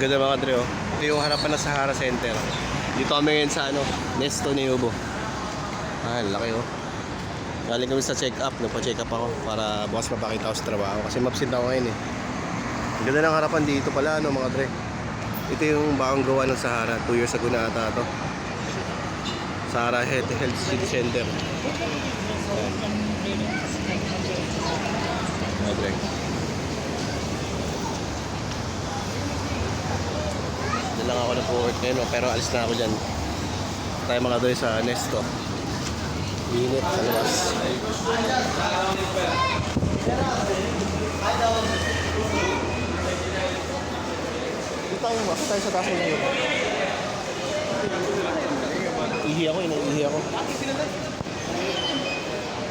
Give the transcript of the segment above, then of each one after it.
Ganda mga Dre, oh. Ito yung harapan ng Sahara Center. Dito kami ngayon sa ano, Nesto Neubo. Ah, laki oh. Galing kami sa check-up, nagpa-check up ako para bukas mapakita ko sa trabaho kasi mabsent ako ngayon eh. Ang ganda ng harapan dito pala, ano mga Dre. Ito yung bagong gawa ng Sahara. 2 years ago na ata to. Sahara Health, Health Center. Ayan. Mga Dre. Doon lang ako nag-work ngayon, pero alis na ako dyan. Tayo mga doy sa Nesto. Init sa labas. Dito tayo, ako tayo sa taas ng ngayon. Ihi ako, iniihi ako.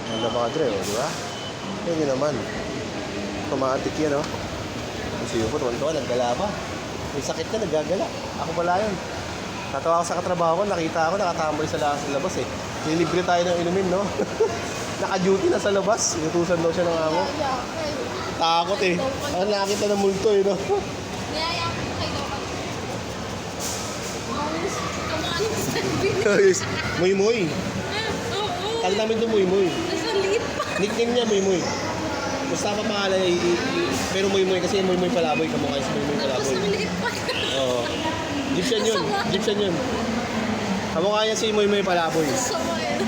Ang mga dre, oh, di ba? Hindi naman. Automatic yan, oh. Kasi yun po, tuwan-tuwa, naggala pa. May sakit na, naggagala. Ako pala yun. Tatawa ako sa katrabaho ko, nakita ako, nakatambay sa labas, sa labas eh. Nilibre tayo ng inumin, no? Naka-duty na sa labas. Inutusan daw siya ng amo. Takot eh. Ang nakita ng multo eh, no? Niyaya ko kay Dokan. Maus, kamain sa bibig. Guys, Muy Muy. Oo. Kala namin ito Muy Muy. Nasa liit pa. Nickname niya Muy Muy. Basta pa pangalan i- pero Muy Muy kasi Muy Muy Palaboy, kamukha sa Muy Muy Tapos Palaboy. ang liit pa. Oo. Egyptian yun. Masama. Egyptian yun. Kamukha niya si Muy Muy Palaboy. Sama yun.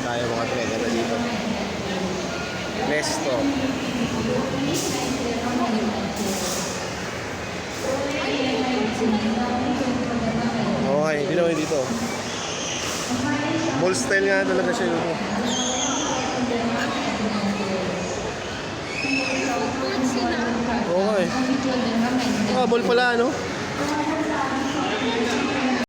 Tayo mga tre, ganda dito. Nesto. Okay, hindi naman dito. Mall style nga talaga siya dito. Okay. Ah, mall pala, ano?